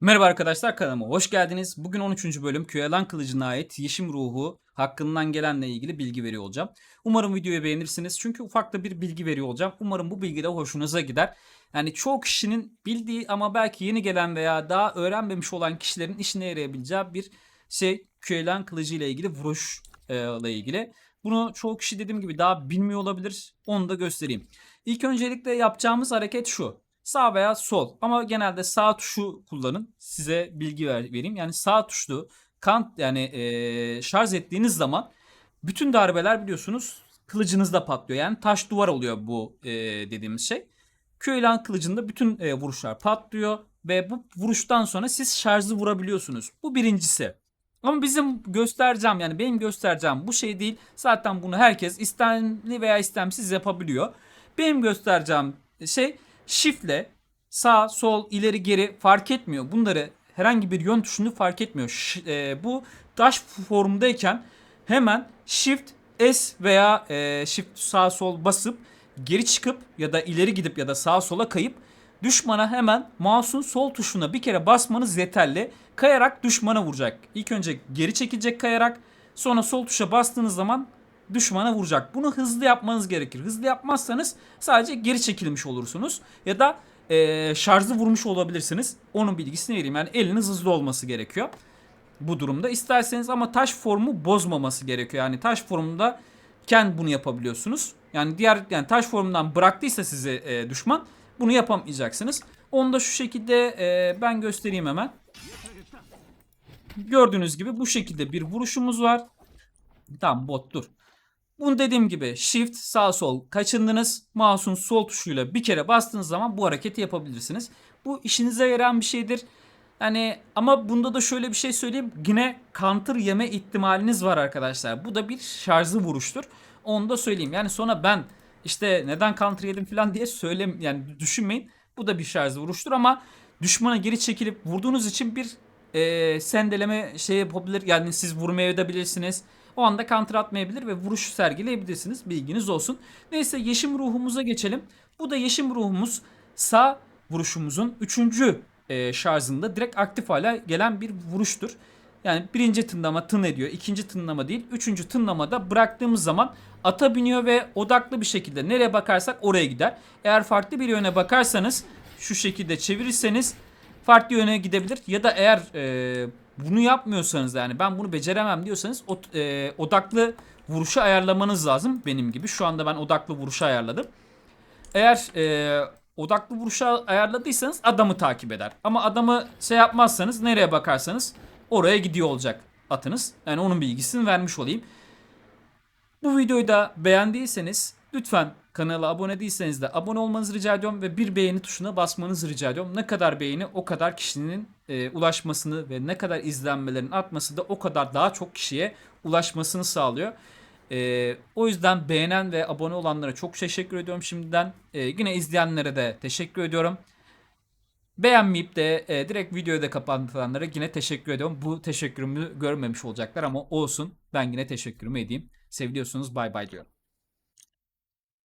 Merhaba arkadaşlar kanalıma hoş geldiniz. Bugün 13. bölüm Köyalan Kılıcı'na ait Yeşim Ruhu hakkından gelenle ilgili bilgi veriyor olacağım. Umarım videoyu beğenirsiniz çünkü ufak da bir bilgi veriyor olacağım. Umarım bu bilgi de hoşunuza gider. Yani çoğu kişinin bildiği ama belki yeni gelen veya daha öğrenmemiş olan kişilerin işine yarayabileceği bir şey Köyalan Kılıcı ile ilgili vuruş e, ile ilgili. Bunu çoğu kişi dediğim gibi daha bilmiyor olabilir. Onu da göstereyim. İlk öncelikle yapacağımız hareket şu. Sağ veya sol ama genelde sağ tuşu kullanın. Size bilgi ver, vereyim. Yani sağ tuşlu kant yani e, şarj ettiğiniz zaman bütün darbeler biliyorsunuz kılıcınızda patlıyor. Yani taş duvar oluyor bu e, dediğimiz şey. Köylan kılıcında bütün e, vuruşlar patlıyor ve bu vuruştan sonra siz şarjı vurabiliyorsunuz. Bu birincisi. Ama bizim göstereceğim yani benim göstereceğim bu şey değil. Zaten bunu herkes istemli veya istemsiz yapabiliyor. Benim göstereceğim şey Shift'le sağ, sol, ileri, geri fark etmiyor. Bunları herhangi bir yön tuşunu fark etmiyor. Ş- e, bu dash formundayken hemen Shift S veya e, Shift sağ sol basıp geri çıkıp ya da ileri gidip ya da sağa sola kayıp düşmana hemen mouse'un sol tuşuna bir kere basmanız yeterli. Kayarak düşmana vuracak. İlk önce geri çekilecek kayarak sonra sol tuşa bastığınız zaman düşmana vuracak. Bunu hızlı yapmanız gerekir. Hızlı yapmazsanız sadece geri çekilmiş olursunuz. Ya da e, şarjı vurmuş olabilirsiniz. Onun bilgisini vereyim. Yani eliniz hızlı olması gerekiyor. Bu durumda isterseniz ama taş formu bozmaması gerekiyor. Yani taş formunda ken bunu yapabiliyorsunuz. Yani diğer yani taş formundan bıraktıysa size e, düşman bunu yapamayacaksınız. Onu da şu şekilde e, ben göstereyim hemen. Gördüğünüz gibi bu şekilde bir vuruşumuz var. Tamam bot dur. Bunu dediğim gibi shift sağ sol kaçındınız. Mouse'un sol tuşuyla bir kere bastığınız zaman bu hareketi yapabilirsiniz. Bu işinize yarayan bir şeydir. Yani ama bunda da şöyle bir şey söyleyeyim. Yine counter yeme ihtimaliniz var arkadaşlar. Bu da bir şarjlı vuruştur. Onu da söyleyeyim. Yani sonra ben işte neden counter yedim falan diye söylem yani düşünmeyin. Bu da bir şarjlı vuruştur ama düşmana geri çekilip vurduğunuz için bir e, sendeleme şey yapabilir. Yani siz vurmaya edebilirsiniz. O anda counter atmayabilir ve vuruş sergileyebilirsiniz. Bilginiz olsun. Neyse yeşim ruhumuza geçelim. Bu da yeşim ruhumuz sağ vuruşumuzun 3. E, şarjında direkt aktif hale gelen bir vuruştur. Yani birinci tınlama tın ediyor. ikinci tınlama değil. Üçüncü tınlamada bıraktığımız zaman ata biniyor ve odaklı bir şekilde nereye bakarsak oraya gider. Eğer farklı bir yöne bakarsanız şu şekilde çevirirseniz farklı yöne gidebilir. Ya da eğer e, bunu yapmıyorsanız yani ben bunu beceremem diyorsanız o, e, odaklı vuruşu ayarlamanız lazım benim gibi. Şu anda ben odaklı vuruşu ayarladım. Eğer e, odaklı vuruşu ayarladıysanız adamı takip eder. Ama adamı şey yapmazsanız nereye bakarsanız oraya gidiyor olacak atınız. Yani onun bilgisini vermiş olayım. Bu videoyu da beğendiyseniz lütfen kanala abone değilseniz de abone olmanızı rica ediyorum ve bir beğeni tuşuna basmanızı rica ediyorum. Ne kadar beğeni o kadar kişinin e, ulaşmasını ve ne kadar izlenmelerin artması da o kadar daha çok kişiye ulaşmasını sağlıyor. E, o yüzden beğenen ve abone olanlara çok teşekkür ediyorum şimdiden. E, yine izleyenlere de teşekkür ediyorum. Beğenmeyip de e, direkt videoyu da kapatanlara yine teşekkür ediyorum. Bu teşekkürümü görmemiş olacaklar ama olsun. Ben yine teşekkürümü edeyim. Seviliyorsunuz bay bay diyorum.